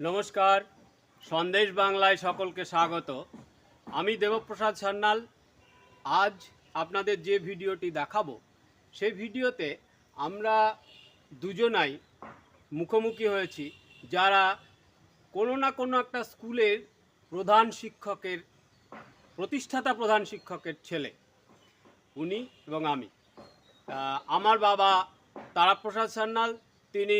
নমস্কার, সন্দেশ বাংলায় সকলকে স্বাগত। আমি দেবপ্রসাদ সান্যাল। আজ আপনাদের যে ভিডিওটি দেখাবো, সেই ভিডিওতে আমরা দুজনাই মুখোমুখি হয়েছি যারা কোনো না কোনো একটা স্কুলের প্রধান শিক্ষকের, প্রতিষ্ঠাতা প্রধান শিক্ষকের ছেলে, উনি এবং আমি। আমার বাবা তারাপ্রসাদ সান্যাল, তিনি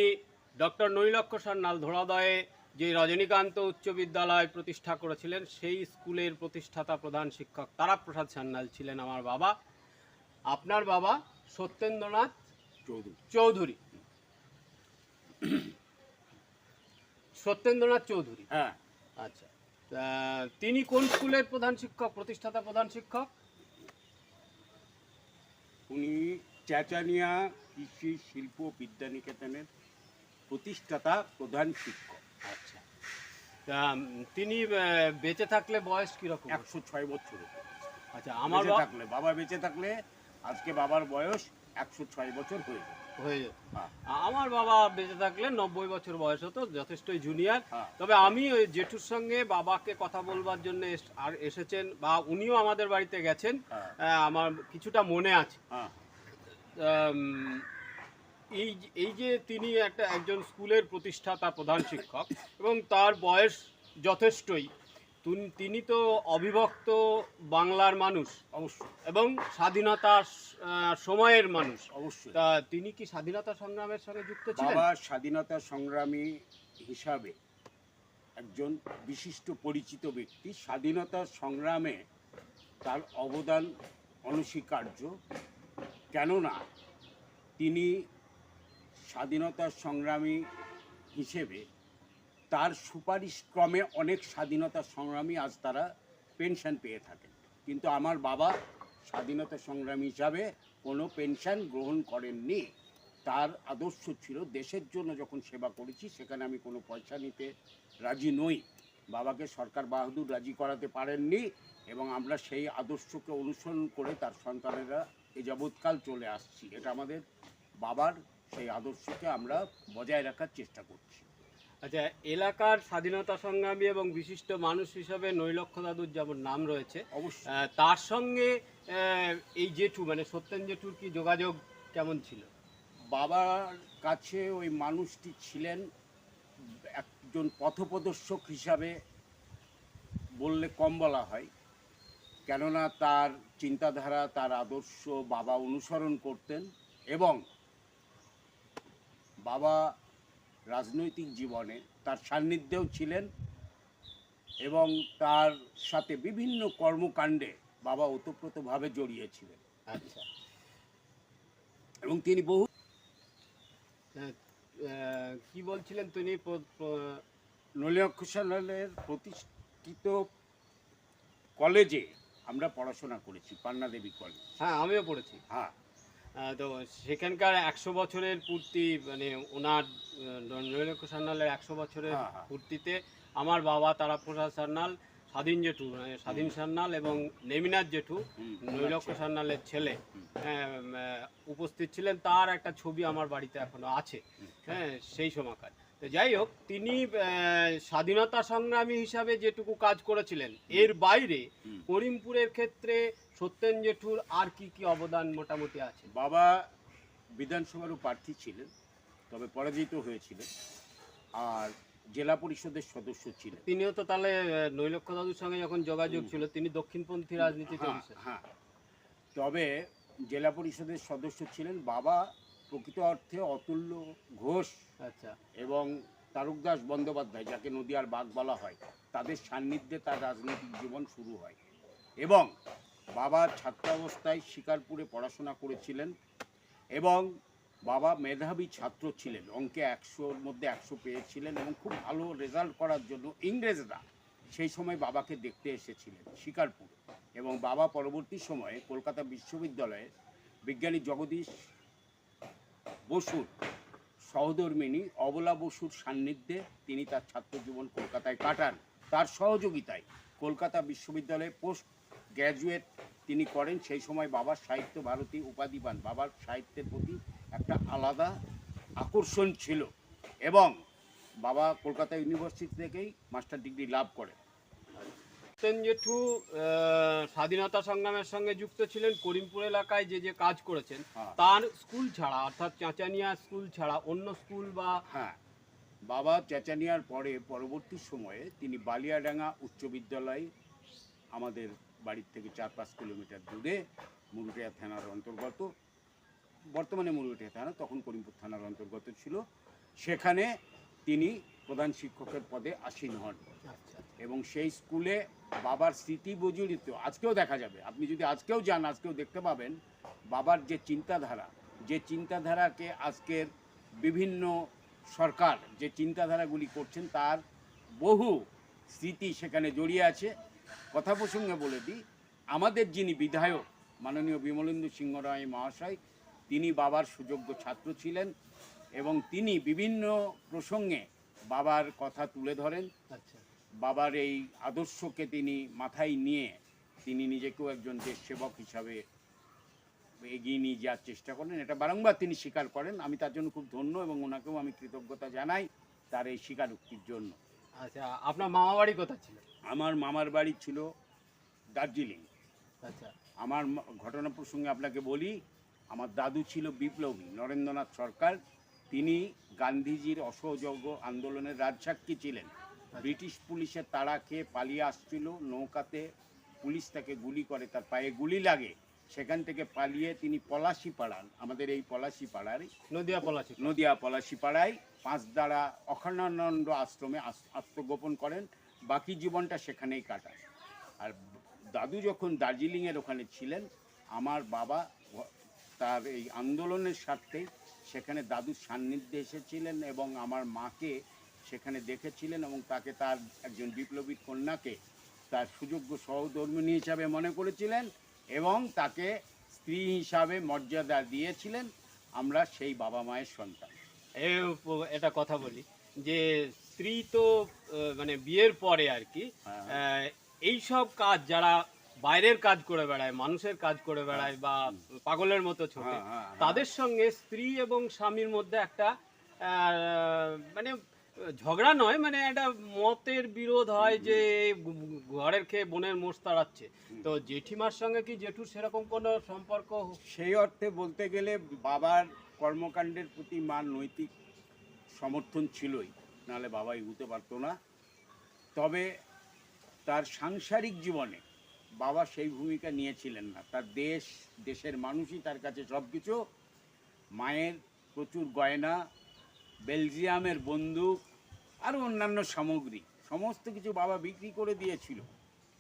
ডক্টর নৈলক্ষ সান্যাল ধরাদয়ে যে রজনীকান্ত উচ্চ বিদ্যালয় প্রতিষ্ঠা করেছিলেন সেই স্কুলের প্রতিষ্ঠাতা প্রধান শিক্ষক তারাপ্রসাদ সান্যাল ছিলেন আমার বাবা। আপনার বাবা সত্যেন্দ্রনাথ চৌধুরী। চৌধুরী। সত্যেন্দ্রনাথ চৌধুরী? হ্যাঁ। আচ্ছা। তিনি কোন স্কুলের প্রধান শিক্ষক প্রতিষ্ঠাতা প্রধান শিক্ষক? উনি চেচানিয়া কৃষি শিল্প বিদ্যানিকেতনের প্রতিষ্ঠাতা প্রধান শিক্ষক। তা তিনি বেঁচে থাকলে বয়স কীরকম? একশো ছয় বছর আচ্ছা আমার থাকলে বাবা বেঁচে থাকলে আজকে বাবার বয়স একশো ছয় বছর হয়ে হয়ে যেত হ্যাঁ। আমার বাবা বেঁচে থাকলে নব্বই বছর বয়স হতো যথেষ্টই জুনিয়র হ্যাঁ। তবে আমি ওই জেঠুর সঙ্গে বাবাকে কথা বলবার জন্য আর এসেছেন বা উনিও আমাদের বাড়িতে গেছেন। হ্যাঁ। আমার কিছুটা মনে আছে। এই যে- এই যে তিনি একটা একজন স্কুলের প্রতিষ্ঠাতা প্রধান শিক্ষক এবং তার বয়স যথেষ্টই তিনি তো অবিভক্ত বাংলার মানুষ অবশ্যই এবং স্বাধীনতা সময়ের মানুষ। অবশ্যই। তা তিনি কি স্বাধীনতা সংগ্রামের সঙ্গে যুক্ত ছিলেন? বাবা স্বাধীনতা সংগ্রামী হিসাবে একজন বিশিষ্ট পরিচিত ব্যক্তি। স্বাধীনতা সংগ্রামে তার অবদান অনস্বীকার্য। কেননা তিনি স্বাধীনতা সংগ্রামী হিসেবে তার সুপারিশ ক্রমে অনেক স্বাধীনতা সংগ্রামী আজ তারা পেনশন পেয়ে থাকেন। কিন্তু আমার বাবা স্বাধীনতা সংগ্রামী হিসাবে কোনো পেনশন গ্রহণ করেননি। তার আদর্শ ছিল দেশের জন্য যখন সেবা করেছি সেখানে আমি কোনো পয়সা নিতে রাজি নই। বাবাকে সরকার বাহাদুর রাজি করাতে পারেননি এবং আমরা সেই আদর্শকে অনুসরণ করে তার সন্তানেরা এ যাবৎকাল চলে আসছি। এটা আমাদের বাবার সেই আদর্শকে আমরা বজায় রাখার চেষ্টা করছি। আচ্ছা এলাকার স্বাধীনতা সংগ্রামী এবং বিশিষ্ট মানুষ হিসাবে নৈলক্ষ দাদুর যেমন নাম রয়েছে অবশ্যই। তার সঙ্গে এই জেঠু মানে সত্যেন জেঠুর কি যোগাযোগ কেমন ছিল? বাবার কাছে ওই মানুষটি ছিলেন একজন পথপ্রদর্শক হিসাবে বললে কম বলা হয়। কেননা তার চিন্তাধারা তার আদর্শ বাবা অনুসরণ করতেন এবং বাবা রাজনৈতিক জীবনে তার সান্নিধ্যেও ছিলেন এবং তার সাথে বিভিন্ন কর্মকাণ্ডে বাবা ওতপ্রোতভাবে জড়িয়েছিলেন। আচ্ছা। এবং তিনি বহু আহ, কি বলছিলেন তিনি? নলিয়াক্ষসালের প্রতিষ্ঠিত কলেজে আমরা পড়াশোনা করেছি পান্না দেবী কলেজ। হ্যাঁ আমিও পড়েছি। হ্যাঁ। তো সেখানকার একশো বছরের পূর্তি মানে ওনার নৈলক্ষ্য সান্যালের একশো বছরের হ্যাঁ, হ্যাঁ। পূর্তিতে আমার বাবা তারাপ্রসাদ সান্যাল স্বাধীন জেঠু মানে স্বাধীন সান্যাল এবং নেমিনাথ জেঠু নৈলক্ষ্য নৈলক্ষ। সান্যালের ছেলে। হ্যাঁ, উপস্থিত ছিলেন তার একটা ছবি আমার বাড়িতে এখনও আছে। হ্যাঁ সেই সময়কার। তো যাই হোক তিনি স্বাধীনতা সংগ্রামী হিসাবে যেটুকু কাজ করেছিলেন এর বাইরে করিমপুরের ক্ষেত্রে সত্যেন জেঠুর আর কি কি অবদান মোটামুটি আছে? বাবা বিধানসভারও প্রার্থী ছিলেন তবে পরাজিত হয়েছিলেন আর জেলা পরিষদের সদস্য ছিলেন। তিনিও তো তাহলে নৈলক্ষ দাদুর সঙ্গে যখন যোগাযোগ ছিল তিনি দক্ষিণপন্থী রাজনীতিতে হ্যাঁ, হ্যাঁ। তবে জেলা পরিষদের সদস্য ছিলেন বাবা প্রকৃত অর্থে অতুল্য ঘোষ আচ্ছা। এবং তারকদাস বন্দ্যোপাধ্যায় যাকে নদিয়ার বাঘ বলা হয় তাদের সান্নিধ্যে তার রাজনৈতিক জীবন শুরু হয় এবং বাবা ছাত্রাবস্থায় শিকারপুরে পড়াশোনা করেছিলেন এবং বাবা মেধাবী ছাত্র ছিলেন অঙ্কে একশোর মধ্যে একশো পেয়েছিলেন এবং খুব ভালো রেজাল্ট করার জন্য ইংরেজরা সেই সময় বাবাকে দেখতে এসেছিলেন শিকারপুর এবং বাবা পরবর্তী সময়ে কলকাতা বিশ্ববিদ্যালয়ে বিজ্ঞানী জগদীশ বসুর সহধর্মিণী অবলা বসুর সান্নিধ্যে তিনি তার ছাত্র জীবন কলকাতায় কাটান। তার সহযোগিতায় কলকাতা বিশ্ববিদ্যালয়ে পোস্ট গ্র্যাজুয়েট তিনি করেন। সেই সময় বাবার সাহিত্য ভারতী উপাধি পান। বাবার সাহিত্যের প্রতি একটা আলাদা আকর্ষণ ছিল এবং বাবা কলকাতা ইউনিভার্সিটি থেকেই মাস্টার ডিগ্রি লাভ করেন। সত্যেন জেঠু স্বাধীনতা সংগ্রামের সঙ্গে যুক্ত ছিলেন করিমপুর এলাকায় যে যে কাজ করেছেন হ্যাঁ। তার স্কুল ছাড়া অর্থাৎ চাঁচানিয়া স্কুল ছাড়া অন্য স্কুল বা হ্যাঁ বাবা চেঁচানিয়ার পরে পরবর্তী সময়ে তিনি বালিয়াডাঙ্গা উচ্চ বিদ্যালয় আমাদের বাড়ির থেকে চার পাঁচ কিলোমিটার দূরে মুরুটিয়া থানার অন্তর্গত বর্তমানে মুরুটিয়া থানা তখন করিমপুর থানার অন্তর্গত ছিল সেখানে তিনি প্রধান শিক্ষকের পদে আসীন হন। এবং সেই স্কুলে বাবার স্মৃতি বজড়িত আজকেও দেখা যাবে। আপনি যদি আজকেও যান, আজকেও দেখতে পাবেন বাবার যে চিন্তাধারা, যে চিন্তাধারাকে আজকের বিভিন্ন সরকার যে চিন্তাধারাগুলি করছেন, তার বহু স্মৃতি সেখানে জড়িয়ে আছে। কথা প্রসঙ্গে বলে দিই, আমাদের যিনি বিধায়ক মাননীয় বিমলেন্দু সিংহ রায় মহাশয়, তিনি বাবার সুযোগ্য ছাত্র ছিলেন এবং তিনি বিভিন্ন প্রসঙ্গে বাবার কথা তুলে ধরেন। আচ্ছা। বাবার এই আদর্শকে তিনি মাথায় নিয়ে তিনি নিজেকেও একজন দেশ সেবক হিসাবে এগিয়ে নিয়ে যাওয়ার চেষ্টা করেন। এটা বারংবার তিনি স্বীকার করেন। আমি তার জন্য খুব ধন্য এবং ওনাকেও আমি কৃতজ্ঞতা জানাই তার এই স্বীকারোক্তির জন্য। আচ্ছা আপনার মামা বাড়ি কোথা ছিল? আমার মামার বাড়ি ছিল দার্জিলিং। আচ্ছা। আমার ঘটনা প্রসঙ্গে আপনাকে বলি আমার দাদু ছিল বিপ্লবী নরেন্দ্রনাথ সরকার। তিনি গান্ধীজির অসহযোগ আন্দোলনের রাজসাক্ষী ছিলেন। ব্রিটিশ পুলিশের তাড়া খেয়ে পালিয়ে আসছিল নৌকাতে পুলিশ তাকে গুলি করে তার পায়ে গুলি লাগে। সেখান থেকে পালিয়ে তিনি পলাশি পাড়ান আমাদের এই পলাশি পাড়ার নদিয়া পলাশি নদিয়া পলাশি পাড়ায় পাঁচদাড়া অখণ্ডানন্দ আশ্রমে আত্মগোপন করেন বাকি জীবনটা সেখানেই কাটান। আর দাদু যখন দার্জিলিংয়ের ওখানে ছিলেন আমার বাবা তার এই আন্দোলনের স্বার্থে সেখানে দাদুর সান্নিধ্যে এসেছিলেন এবং আমার মাকে সেখানে দেখেছিলেন এবং তাকে তার একজন বিপ্লবী কন্যাকে তার সুযোগ্য সহধর্মিনী হিসাবে মনে করেছিলেন এবং তাকে স্ত্রী হিসাবে মর্যাদা দিয়েছিলেন আমরা সেই বাবা মায়ের সন্তান এটা কথা বলি যে স্ত্রী তো মানে বিয়ের পরে আর কি হ্যাঁ। আহ, এই সব কাজ যারা বাইরের কাজ করে বেড়ায় মানুষের কাজ করে বেড়ায় বা পাগলের মতো ছোটে। হ্যাঁ, হ্যাঁ, হ্যাঁ। তাদের সঙ্গে স্ত্রী এবং স্বামীর মধ্যে একটা মানে ঝগড়া নয় মানে একটা মতের বিরোধ হয় যে ঘরের খেয়ে বোনের মোষ তাড়াচ্ছে। তো জেঠিমার সঙ্গে কি জেঠুর সেরকম কোনো সম্পর্ক সেই অর্থে বলতে গেলে বাবার কর্মকাণ্ডের প্রতি মার নৈতিক সমর্থন ছিলই নাহলে বাবা এগুতে পারতো না। তবে তার সাংসারিক জীবনে বাবা সেই ভূমিকা নিয়েছিলেন না। তার দেশ দেশের মানুষই তার কাছে সব কিছু মায়ের প্রচুর গয়না বেলজিয়ামের বন্দুক আরও অন্যান্য সামগ্রী। সমস্ত কিছু বাবা বিক্রি করে দিয়েছিল।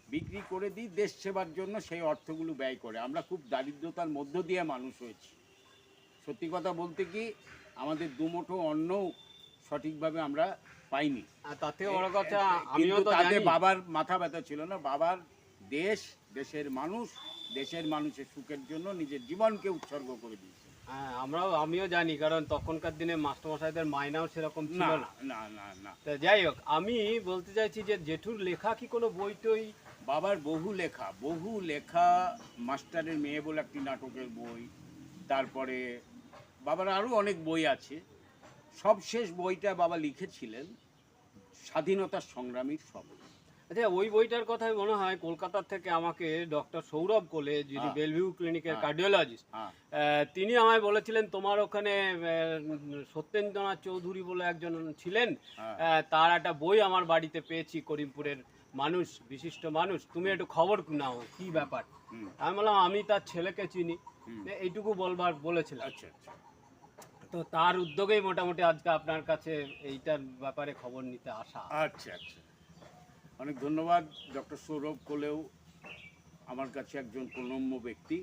বিক্রি করে দিই দেশ সেবার জন্য সেই অর্থগুলো ব্যয় করে। আমরা খুব দারিদ্রতার মধ্য দিয়ে মানুষ হয়েছি। সত্যি কথা বলতে কি আমাদের দুমুঠো অন্ন সঠিকভাবে আমরা পাইনি। আর তাতে বড় কথা আমিও তো বাবার মাথা ব্যথা ছিল না। বাবার দেশ দেশের মানুষ দেশের মানুষের সুখের জন্য নিজের জীবনকে উৎসর্গ করে দিয়েছে। হ্যাঁ আমরাও আমিও জানি কারণ তখনকার দিনে মাস্টারমশাইদের মাইনাও সেরকম ছিল না না। না না তা যাই হোক আমি বলতে চাইছি যে জেঠুর লেখা কি কোনো বই টই বাবার বহু লেখা বহু লেখা মাস্টারের মেয়ে বলে একটি নাটকের বই তারপরে বাবার আরও অনেক বই আছে। সবশেষ বইটা বাবা লিখেছিলেন স্বাধীনতার সংগ্রামীর শপথ। আচ্ছা ওই বইটার কথাই মনে হয় কলকাতা থেকে আমাকে ডক্টর সৌরভ কোলে যিনি হ্যাঁ। বেলভিউ ক্লিনিকের হ্যাঁ। কার্ডিওলজিস্ট হ্যাঁ। তিনি আমায় বলেছিলেন তোমার ওখানে সত্যেন্দ্রনাথ চৌধুরী বলে একজন ছিলেন তার একটা বই আমার বাড়িতে পেয়েছি করিমপুরের মানুষ বিশিষ্ট মানুষ তুমি একটু খবর নাও কি ব্যাপার? আমি বললাম আমি তার ছেলেকে চিনি। এইটুকু বলবার বলেছিলাম। আচ্ছা আচ্ছা। তো তার উদ্যোগেই মোটামুটি আজকে আপনার কাছে এইটার ব্যাপারে খবর নিতে আসা। আচ্ছা আচ্ছা। অনেক ধন্যবাদ ডক্টর সৌরভ কোলেও আমার কাছে একজন প্রণম্য ব্যক্তি।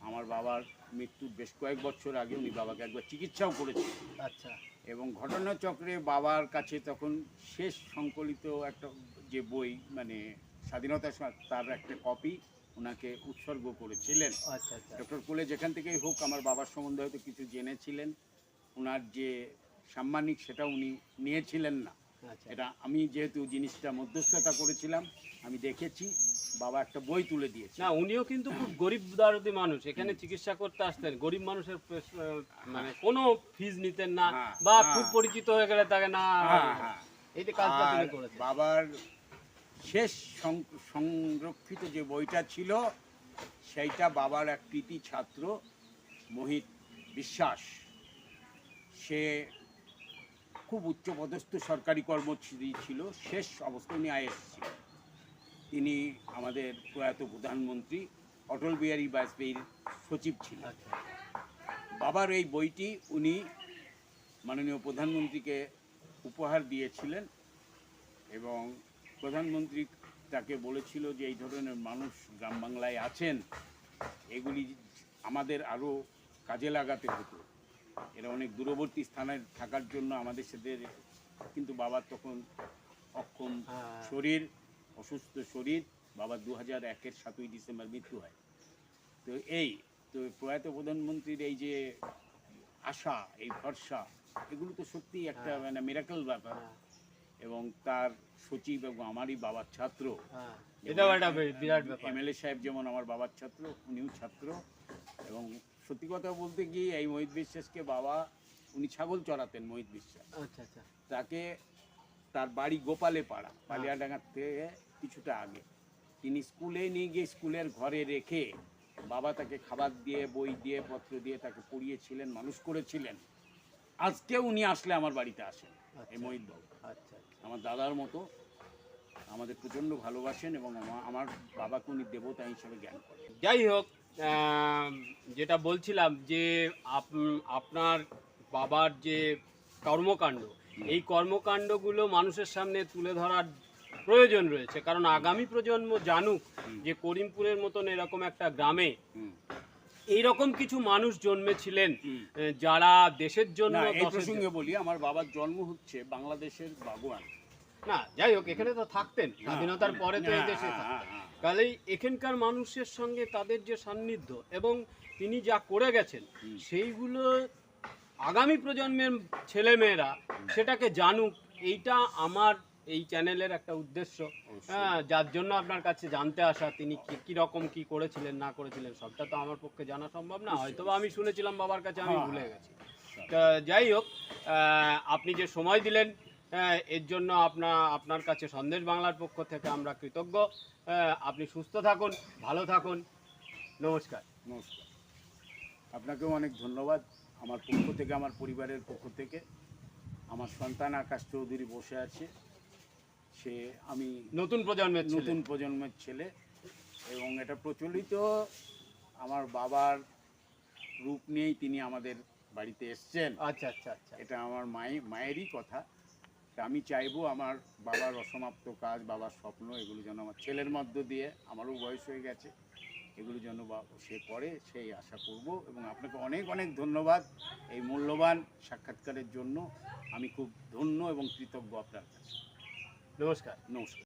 আমার বাবার মৃত্যুর বেশ কয়েক বছর আগে উনি বাবাকে একবার চিকিৎসাও করেছিলেন আচ্ছা। এবং ঘটনাচক্রে বাবার কাছে তখন শেষ সংকলিত একটা যে বই মানে স্বাধীনতা তার একটা কপি ওনাকে উৎসর্গ করেছিলেন। আচ্ছা আচ্ছা। ডক্টর কোলে যেখান থেকেই হোক আমার বাবার সম্বন্ধে হয়তো কিছু জেনেছিলেন। ওনার যে সাম্মানিক সেটা উনি নিয়েছিলেন না। এটা আমি যেহেতু জিনিসটা মধ্যস্থতা করেছিলাম আমি দেখেছি বাবা একটা বই তুলে দিয়েছে। না উনিও কিন্তু খুব গরিব দারদি মানুষ এখানে চিকিৎসা করতে আসতেন গরিব মানুষের মানে কোনো ফিজ নিতেন না হ্যাঁ, বা হ্যাঁ। খুব পরিচিত হয়ে গেলে তাকে না হ্যাঁ, হ্যাঁ। এই যে কাজটা তিনি করেছেন। বাবার শেষ সংরক্ষিত যে বইটা ছিল সেইটা বাবার এক কৃতি ছাত্র মোহিত বিশ্বাস। সে খুব উচ্চপদস্থ সরকারি কর্মচারী ছিল শেষ অবস্থা উনি আইএস ছিল তিনি আমাদের প্রয়াত প্রধানমন্ত্রী অটল বিহারী বাজপেয়ীর সচিব ছিলেন। আচ্ছা। বাবার এই বইটি উনি মাননীয় প্রধানমন্ত্রীকে উপহার দিয়েছিলেন এবং প্রধানমন্ত্রী তাকে বলেছিল যে এই ধরনের মানুষ গ্রাম বাংলায় আছেন এগুলি আমাদের আরও কাজে লাগাতে হতো। এরা অনেক দূরবর্তী স্থানে থাকার জন্য আমাদের সাথে কিন্তু বাবার তখন অক্ষম হ্যাঁ। শরীর অসুস্থ শরীর। বাবার দু হাজার একের সাতই ডিসেম্বর মৃত্যু হয়। তো এই তো প্রয়াত প্রধানমন্ত্রীর এই যে আশা এই ভরসা এগুলো তো সত্যি একটা হ্যাঁ। মানে মিরাকল ব্যাপার। হ্যাঁ, এবং তার সচিব এবং আমারই বাবার ছাত্র। এমএলএ সাহেব যেমন আমার বাবার ছাত্র উনিও ছাত্র। এবং সত্যি কথা বলতে গিয়ে এই মোহিত বিশ্বাসকে বাবা উনি ছাগল চড়াতেন মোহিত বিশ্বাস। আচ্ছা আচ্ছা। তাকে তার বাড়ি গোপালে পাড়া পালিয়াডাঙ্গার থেকে কিছুটা আগে। তিনি স্কুলে নিয়ে গিয়ে স্কুলের ঘরে রেখে বাবা তাকে খাবার দিয়ে বই দিয়ে পত্র দিয়ে তাকে পড়িয়েছিলেন মানুষ করেছিলেন। আজকে উনি আসলে আমার বাড়িতে আসেন এই আচ্ছা। মোহিত বাবু। আচ্ছা আমার দাদার মতো আমাদের প্রচণ্ড ভালোবাসেন এবং আমার বাবাকে উনি দেবতা হিসেবে জ্ঞান করেন। যাই হোক যেটা বলছিলাম যে আপনার বাবার যে কর্মকাণ্ড এই কর্মকাণ্ডগুলো মানুষের সামনে তুলে ধরার প্রয়োজন রয়েছে। কারণ আগামী প্রজন্ম জানুক যে করিমপুরের মতন এরকম একটা গ্রামে এইরকম কিছু মানুষ জন্মেছিলেন যারা দেশের জন্য প্রসঙ্গে বলি আমার বাবার জন্ম হচ্ছে বাংলাদেশের বাগুয়ান। না যাই হোক এখানে তো থাকতেন স্বাধীনতার পরে তো এই দেশে থাকতেন। হ্যাঁ, হ্যাঁ। কালেই এখানকার মানুষের সঙ্গে তাদের যে সান্নিধ্য এবং তিনি যা করে গেছেন সেইগুলো আগামী প্রজন্মের ছেলেমেয়েরা সেটাকে জানুক এইটা আমার এই চ্যানেলের একটা উদ্দেশ্য। হ্যাঁ যার জন্য আপনার কাছে জানতে আসা তিনি কি কি রকম কি করেছিলেন না করেছিলেন সবটা তো আমার পক্ষে জানা সম্ভব না। হয়তো আমি শুনেছিলাম বাবার কাছে আমি হ্যাঁ, ভুলে হ্যাঁ। গেছি। তা যাই হোক আপনি যে সময় দিলেন এর জন্য আপনার আপনার কাছে সন্দেশ বাংলার পক্ষ থেকে আমরা কৃতজ্ঞ। আহ, আপনি সুস্থ থাকুন ভালো থাকুন। নমস্কার। নমস্কার। আপনাকেও অনেক ধন্যবাদ আমার পক্ষ থেকে আমার পরিবারের পক্ষ থেকে। আমার সন্তান আকাশ চৌধুরী বসে আছে। সে আমি নতুন প্রজন্মের নতুন প্রজন্মের ছেলে এবং এটা প্রচলিত আমার বাবার রূপ নিয়েই তিনি আমাদের বাড়িতে এসছেন। আচ্ছা আচ্ছা আচ্ছা। এটা আমার মাই মায়েরই কথা। আমি চাইব আমার বাবার অসমাপ্ত কাজ বাবার স্বপ্ন এগুলো যেন আমার ছেলের মধ্য দিয়ে আমারও বয়স হয়ে গেছে এগুলো যেন বা- সে করে সেই আশা করব এবং আপনাকে অনেক অনেক ধন্যবাদ এই মূল্যবান সাক্ষাৎকারের জন্য। আমি খুব ধন্য এবং কৃতজ্ঞ আপনার কাছে। নমস্কার। নমস্কার।